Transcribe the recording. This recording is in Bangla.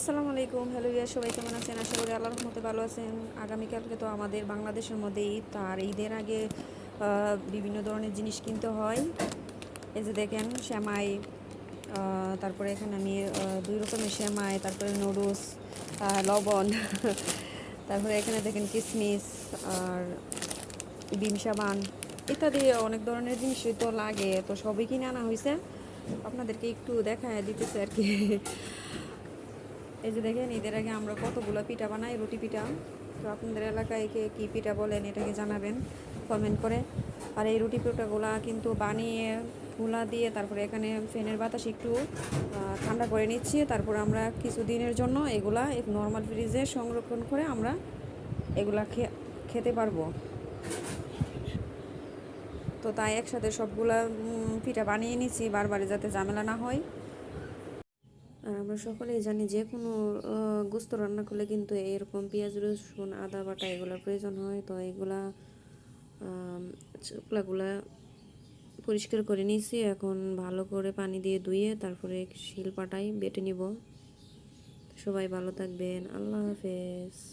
আসসালামু আলাইকুম। হ্যালো ইয়া সবাই কেমন আছেন? আশা করি আল্লাহর রহমতে ভালো আছেন। আগামীকালকে তো আমাদের বাংলাদেশের মধ্যে ঈদ আর ঈদের আগে বিভিন্ন ধরনের জিনিস কিনতে হয়। এই যে দেখেন শ্যামাই তারপরে এখানে আমি দুই রকমের শ্যামাই তারপরে নুডলস লবণ, তারপরে এখানে দেখেন কিসমিস আর বিম সাবান ইত্যাদি অনেক ধরনের জিনিসই তো লাগে, তো সবই কিনে আনা হয়েছে আপনাদেরকে একটু দেখায় দিতেছে আর কি। এই যে দেখেন, ঈদের আগে আমরা কতগুলো পিঠা বানাই, রুটি পিঠা। তো আপনাদের এলাকায় কে কী পিঠা বলেন, এটাকে জানাবেন কমেন্ট করে। আর এই রুটি পিঠাগুলা কিন্তু বানিয়ে ফুলা দিয়ে তারপরে এখানে ফ্যানের বাতাস একটু ঠান্ডা করে নিচ্ছি। তারপর আমরা কিছু দিনের জন্য এগুলা নর্মাল ফ্রিজে সংরক্ষণ করে আমরা এগুলা খেতে পারব। তো তাই একসাথে সবগুলা পিঠা বানিয়ে নিচ্ছি, বারবারে যাতে ঝামেলা না হয়। আর আমরা সকলেই জানি যে কোনো গুস্ত রান্না করলে কিন্তু এরকম পেঁয়াজ, রসুন, আদা বাটা এগুলোর প্রয়োজন হয়। তো এগুলা চুকলাগুলা পরিষ্কার করে নিয়েছি। এখন ভালো করে পানি দিয়ে ধুয়ে তারপরে শিল পাটাই বেটে নিব। সবাই ভালো থাকবেন। আল্লাহ হাফেজ।